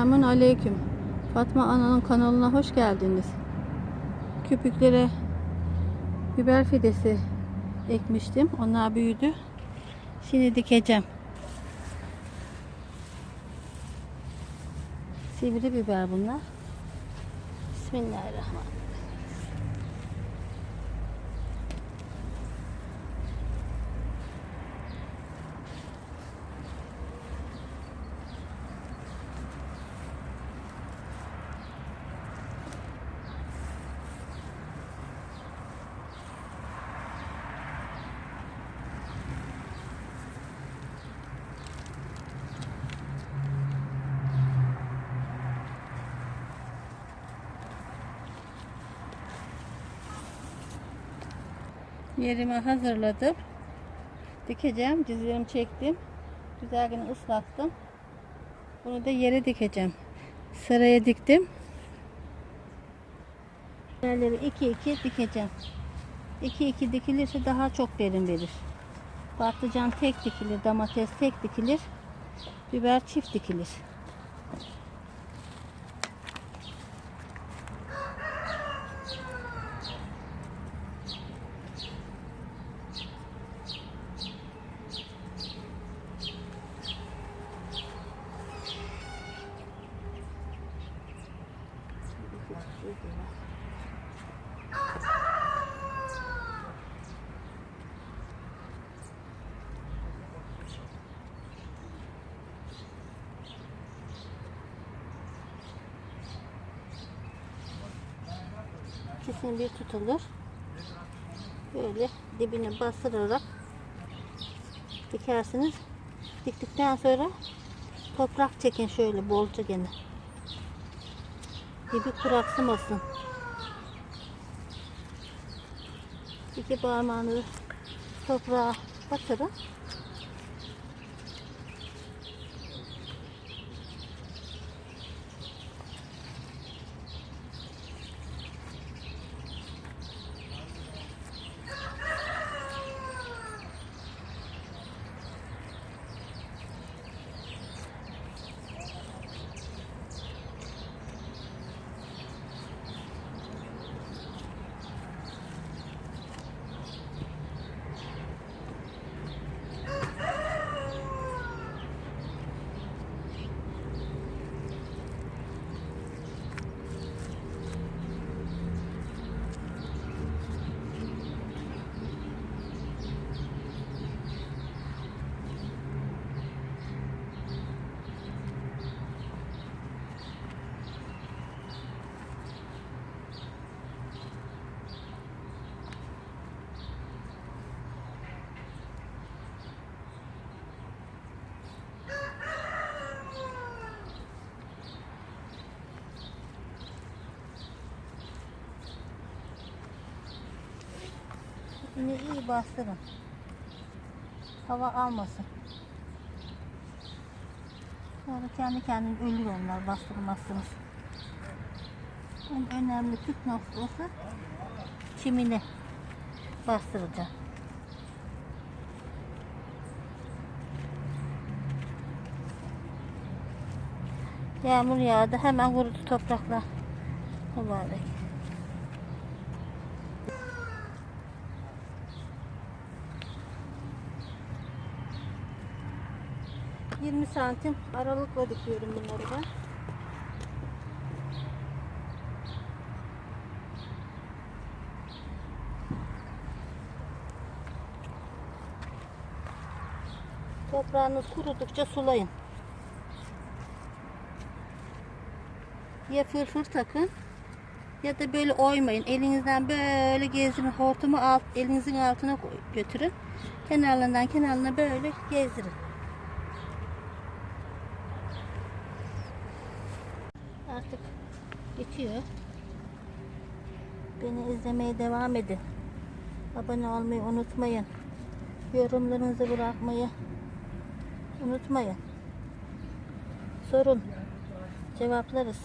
Selamun Aleyküm. Fatma Ana'nın kanalına hoş geldiniz. Köpüklere biber fidesi ekmiştim. Onlar büyüdü. Şimdi dikeceğim. Sivri biber bunlar. Bismillahirrahmanirrahim. Yerimi hazırladım. Dikeceğim. Dizlerimi çektim. Güzelce ıslattım. Bunu da yere dikeceğim. Sıraya diktim. Yerleri 2 2 dikeceğim. 2 2 dikilirse daha çok verim verir. Patlıcan tek dikilir, domates tek dikilir, biber çift dikilir. İkisini bir tutulur. Böyle dibine bastırarak dikersiniz. Diktikten sonra toprak çekin şöyle bolca gene. Dibi kuraksımasın. İki parmağını toprağa batırın. Yine iyi bastırın. Hava almasın. Sonra kendi kendine ölür onlar bastırmazsınız. En önemli püf noktası çimini bastıracağım. Yağmur yağdı hemen kurudu topraklar. Mübarek. 20 santim aralıkla dikiyorum bunları ben. Toprağınız kurudukça sulayın. Ya fırfır takın ya da böyle oymayın. Elinizden böyle gezdirin. Hortumu alt, elinizin altına götürün. Kenarlarından kenarına böyle gezdirin. Artık geçiyor. Beni izlemeye devam edin. Abone olmayı unutmayın. Yorumlarınızı bırakmayı unutmayın. Sorun. Cevaplarız.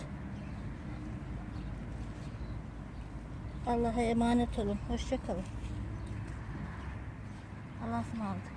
Allah'a emanet olun. Hoşça kalın. Allah'a ısmarladık.